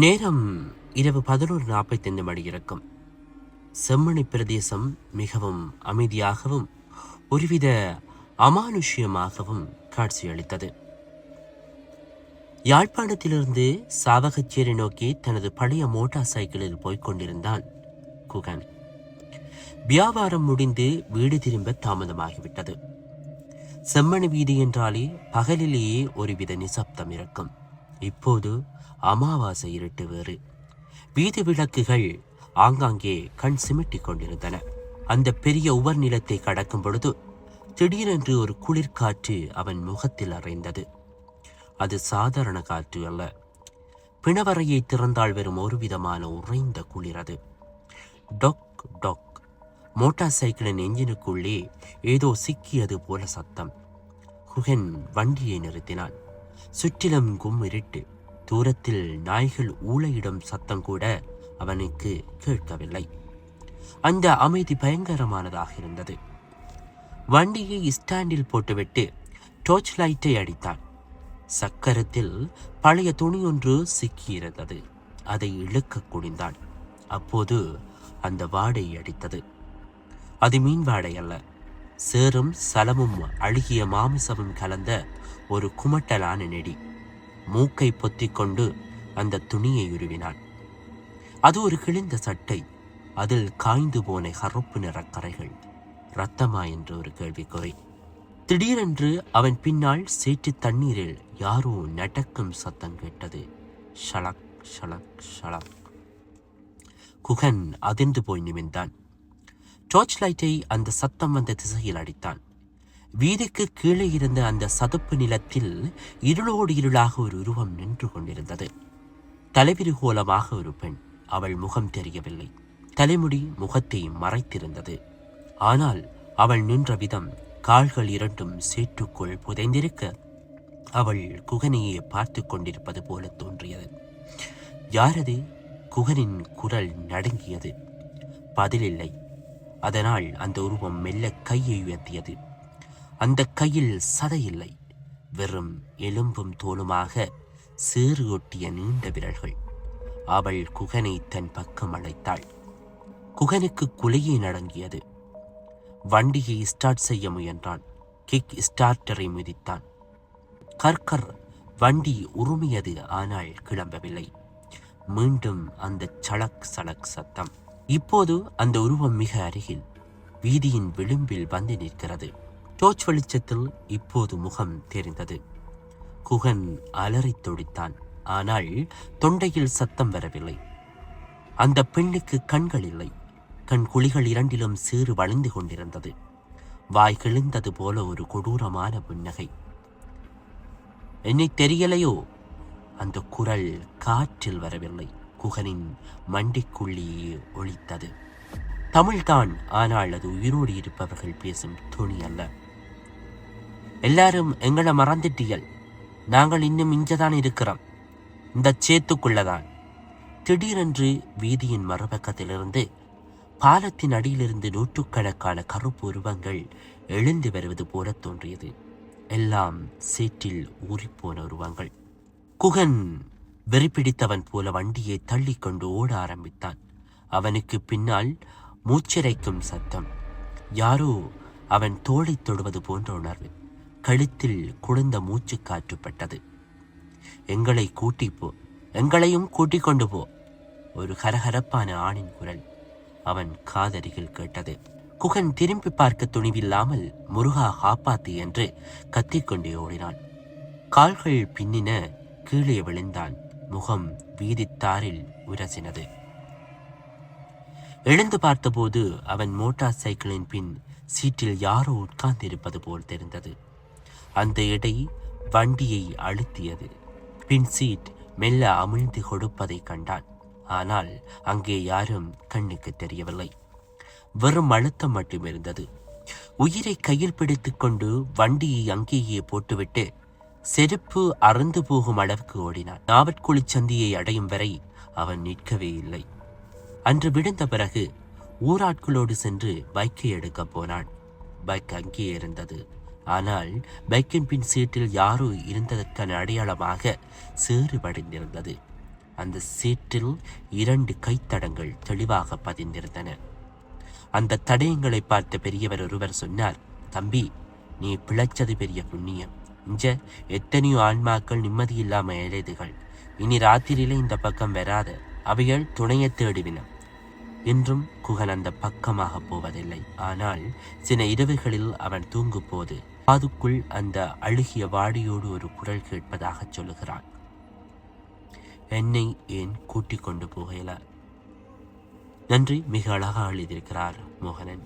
நேரம் இரவு பதினோரு நாற்பத்தைந்து மணி இருக்கும் செம்மணி பிரதேசம் மிகவும் அமைதியாகவும் ஒருவித அமானுஷ்யமாகவும் காட்சியளித்தது. யாழ்ப்பாணத்திலிருந்து சாவகச்சேரி நோக்கி தனது பழைய மோட்டார் சைக்கிளில் போய்கொண்டிருந்தான் குகன். வியாபாரம் முடிந்து வீடு திரும்ப தாமதமாகிவிட்டது. செம்மணி வீதி என்றாலே பகலிலேயே ஒருவித நிசப்தம் இருக்கும் இப்போது அமாவாசை இருட்டு வேறு. வீதி விளக்குகள் ஆங்காங்கே கண் சிமிட்டிக் கொண்டிருந்தன. அந்த பெரிய உவர் நிலத்தை கடக்கும் பொழுது திடீரென்று ஒரு குளிர்காற்று அவன் முகத்தில் அறைந்தது. அது சாதாரண காற்று அல்ல. பிணவரையை திறந்தால் வெறும் ஒரு விதமான உறைந்த குளிர் அது. டொக் டொக். மோட்டார் சைக்கிளின் எஞ்சினுக்குள்ளே ஏதோ சிக்கியது போல சத்தம். குகன் வண்டியை நிறுத்தினான். சுற்றிலும் கும் இருட்டு தூரத்தில் நாய்கள் ஊளையிடும் சத்தம் கூட அவனுக்கு கேட்கவில்லை. அந்த அமைதி பயங்கரமானதாக இருந்தது. வண்டியை ஸ்டாண்டில் போட்டுவிட்டு டார்ச் லைட்டை அடித்தான். சக்கரத்தில் பழைய துணி ஒன்று சிக்கியிருந்தது. அதை இழுக்க குனிந்தான். அப்போது அந்த வாடை அடித்தது. அது மீன் வாடை அல்ல. சேரும் சலமும் அழுகிய மாமிசமும் கலந்த ஒரு குமட்டலான நெடி. மூக்கை பொத்திக்கொண்டு அந்த துணியை உருவினான் அது ஒரு கிழிந்த சட்டை. அதில் காய்ந்து போன கருப்பு நிற கரைகள் ரத்தமா என்று ஒரு கேள்விக்குறை. திடீரென்று அவன் பின்னால் சேற்று தண்ணீரில் யாரோ நடக்கும் சத்தம் கேட்டது. ஷலக் ஷலக் ஷலக். குகன் அதிர்ந்து போய் நிமிர்ந்தான். டார்ச் லைட்டை அந்த சத்தம் வந்த திசையில் அடித்தான். வீதிக்கு கீழே இருந்த அந்த சதுப்பு நிலத்தில் இருளோடு இருளாக ஒரு உருவம் நின்று கொண்டிருந்தது. தலைவிரிகோலமாக ஒரு பெண். அவள் முகம் தெரியவில்லை. தலைமுடி முகத்தை மறைத்திருந்தது. ஆனால் அவள் நின்ற விதம் கால்கள் இரண்டும் சேற்றுக்குள் புதைந்திருக்க அவள் குகனையே பார்த்து கொண்டிருப்பது போல தோன்றியது. யாரது? குகனின் குரல் நடுங்கியது. பதிலில்லை அதனால் அந்த உருவம் மெல்ல கையை உயர்த்தியது. அந்த கையில் சதையில்லை வெறும் எலும்பும் தோலுமாக சேறுகொட்டிய நீண்ட விரல்கள். அவள் குகனை தன் பக்கம் அழைத்தாள். குகனுக்கு குலையே நடங்கியது. வண்டியை ஸ்டார்ட் செய்ய முயன்றான். கிக் ஸ்டார்டரை மிதித்தான். கற்கர் வண்டி உருமியது ஆனால் கிளம்பவில்லை. மீண்டும் அந்த சளக் சளக் சத்தம். இப்போது அந்த உருவம் மிக அருகில் வீதியின் விளிம்பில் வந்து நிற்கிறது. டோர்ச் வெளிச்சத்தில் இப்போது முகம் தெரிந்தது. குகன் அலறித் துடித்தான். ஆனால் தொண்டையில் சத்தம் வரவில்லை. அந்த பெண்ணுக்கு கண்கள் இல்லை. கண் குழிகள் இரண்டிலும் சீறு வளைந்து கொண்டிருந்தது. வாய் கிழிந்தது போல ஒரு கொடூரமான புன்னகை. என்னை தெரியலையோ? அந்த குரல் காற்றில் வரவில்லை. குகனின் மண்டிக்குள்ளேயே ஒழித்தது தமிழ்தான். ஆனால் அது உயிரோடு இருப்பவர்கள் பேசும் துணி அல்ல. எல்லாரும் எங்களை மறந்துட்டீர்கள். நாங்கள் இன்னும் இஞ்சதான் இருக்கிறோம். இந்த சேத்துக்குள்ளதான். திடீரென்று வீதியின் மறுபக்கத்திலிருந்து பாலத்தின் அடியிலிருந்து நூற்றுக்கணக்கான கருப்பு உருவங்கள் எழுந்து வருவது போல தோன்றியது. எல்லாம் சேற்றில் ஊறிப்போன உருவங்கள். குகன் வெறிப்பிடித்தவன் போல வண்டியை தள்ளிக்கொண்டு ஓட ஆரம்பித்தான். அவனுக்கு பின்னால் மூச்சிறைக்கும் சத்தம். யாரோ அவன் தோளைத் தொடுவது போன்ற உணர்வு. கழுத்தில் குளிர்ந்த மூச்சு காற்றுப்பட்டது எங்களை கூட்டி போ எங்களையும் கூட்டிக் கொண்டு போ ஒரு கரகரப்பான ஆணின் குரல் அவன் காதருகில் கேட்டது. குகன் திரும்பி பார்க்க துணிவில்லாமல் முருகா காப்பாத்து என்று கத்திக்கொண்டே ஓடினான். கால்கள் பின்னின கீழே விழுந்தான். முகம் வீதித்தாரில் உரசினது. எழுந்து பார்த்தபோது அவன் மோட்டார் சைக்கிளின் பின் சீட்டில் யாரோ உட்கார்ந்திருப்பது போல் தெரிந்தது. அந்த எடை வண்டியை அழுத்தியது. பின் சீட் மெல்ல அமிழ்ந்து கொடுப்பதை கண்டான். ஆனால் அங்கே யாரும் கண்ணுக்கு தெரியவில்லை. வெறும் அழுத்தம் மட்டும் இருந்தது. உயிரை கையில் பிடித்துக்கொண்டு வண்டியை அங்கேயே போட்டுவிட்டு செருப்பு அறுந்து போகும் அளவுக்கு ஓடினான். நாவற்குழி சந்தியை அடையும் வரை அவன் நிற்கவே இல்லை. அன்று விழுந்த பிறகு ஊராட்களோடு சென்று பைக்கை எடுக்கப் போனான். பைக் அங்கே இருந்தது. ஆனால் பைக்கின் பின் சீட்டில் யாரோ இருந்ததற்கான அடையாளமாக சேறுபடிந்திருந்தது. அந்த சீட்டில் இரண்டு கைத்தடங்கள் தெளிவாக பதிந்திருந்தன. அந்த தடயங்களை பார்த்த பெரியவர் ஒருவர் சொன்னார் தம்பி நீ பிழைச்சது பெரிய புண்ணியம். இஞ்ச எத்தனையோ ஆன்மாக்கள் நிம்மதியில்லாம எழுதுகள். இனி ராத்திரியில இந்த பக்கம் வராத. அவைகள் துணையை தேடுவின. இன்றும் குகன் அந்த பக்கமாக போவதில்லை. ஆனால் சில இரவுகளில் அவன் தூங்கும் போது காதுக்குள் அந்த அழுகிய வாடியோடு ஒரு குரல் கேட்பதாகச் சொல்லுகிறான் என்னை ஏன் கூட்டிக் கொண்டு போகல நன்றி மிக அழகாக எழுதியிருக்கிறார் மோகனன்.